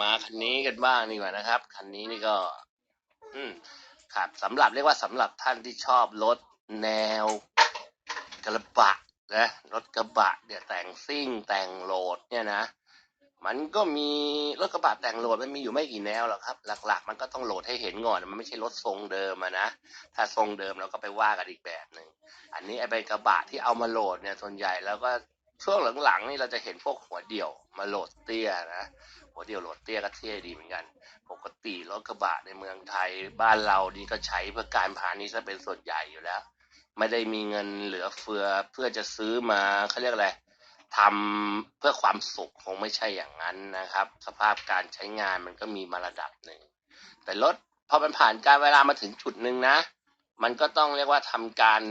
มาคันนี้กันบ้างดีกว่านะครับ คันนี้นี่ก็ อืครับสำหรับเรียกว่าสำหรับท่านที่ชอบรถแนวกระบะนะรถกระบะเนี่ยแต่งซิ่งแต่งโหลดเนี่ยนะ มันก็มีรถกระบะแต่งโหลดมันมีอยู่ไม่กี่แนวหรอกครับ หลัก ๆ มันก็ต้องโหลดให้เห็นก่อนมันไม่ใช่รถทรงเดิมอะนะถ้าทรงเดิมเราก็ไปว่ากันอีกแบบหนึ่งอันนี้ไอ้เป็นกระบะที่เอามาโหลดเนี่ยส่วนใหญ่แล้วก็ ช่วงหลังๆนี่เราจะเห็นพวกหัวเดี่ยวมาโหลดเตี้ยนะหัวเดี่ยวโหลดเตี้ยก็เท่ดีเหมือนกัน ปกติรถกระบะในเมืองไทยบ้านเรานี่ก็ใช้เพื่อการพาณิชย์เป็นส่วนใหญ่อยู่แล้ว ไม่ได้มีเงินเหลือเฟือเพื่อจะซื้อมาเขาเรียกอะไรทำเพื่อความสุขคงไม่ใช่อย่างนั้นนะครับ สภาพการใช้งานมันก็มีมาระดับหนึ่ง แต่รถพอมันผ่านการเวลามาถึงจุดหนึ่งนะ มันก็ต้องเรียกว่าทำการ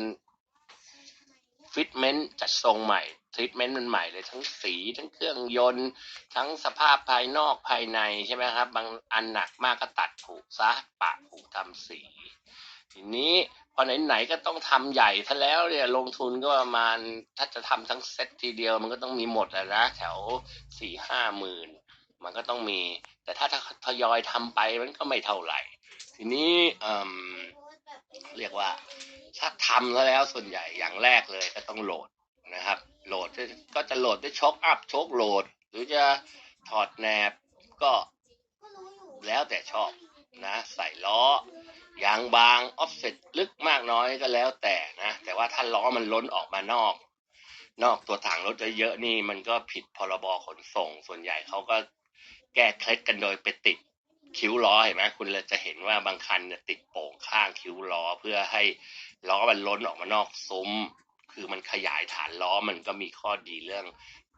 ฟิตเมนต์จัดทรงใหม่ทรีทเมนต์มันใหม่เลยทั้งสีทั้งเครื่องยนต์ ทั้งสภาพภายนอกภายในใช่ไหมครับ บางอันหนักมากก็ตัดผุซะปะผุทำสี ทีนี้พอไหนๆก็ต้องทำใหญ่ซะแล้วเนี่ยลงทุนก็ประมาณถ้าจะทำทั้งเซ็ตทีเดียวมันก็ต้องมีหมดแหละนะแถวสี่ห้าหมื่นมันก็ต้องมี แต่ถ้าทยอยทำไปมันก็ไม่เท่าไหร่ ทีนี้เออเรียกว่า ทำแล้วแล้วส่วนใหญ่อย่างแรกเลยก็ต้องโหลดนะครับ โหลดก็จะโหลดด้วยช็อคอัพโชคโหลด หรือจะถอดแหนบก็แล้วแต่ชอบนะใส่ล้อยางบางออฟเซ็ตลึกมากน้อยก็แล้วแต่นะ แต่ว่าถ้าล้อมันล้นออกมานอก นอกตัวถังรถเยอะๆนี่มันก็ผิดพรบขนส่ง ส่วนใหญ่เขาก็แก้เคล็ดกันโดยไปติด คิ้วล้อเห็นไหมคุณเลยจะเห็นว่าบางคันเนี่ยติดโป่งข้างคิ้วล้อเพื่อให้ล้อมันล้นออกมานอกซุ้ม คือมันขยายฐานล้อมันก็มีข้อดีเรื่อง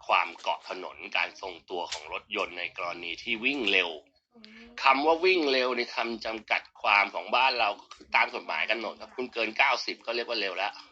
ความเกาะถนนการทรงตัวของรถยนต์ในกรณีที่วิ่งเร็วคำว่าวิ่งเร็วในคำจำกัดความของบ้านเราก็คือตามกฎหมายกำหนดครับคุณเกิน90ก็เรียกว่าเร็วแล้ว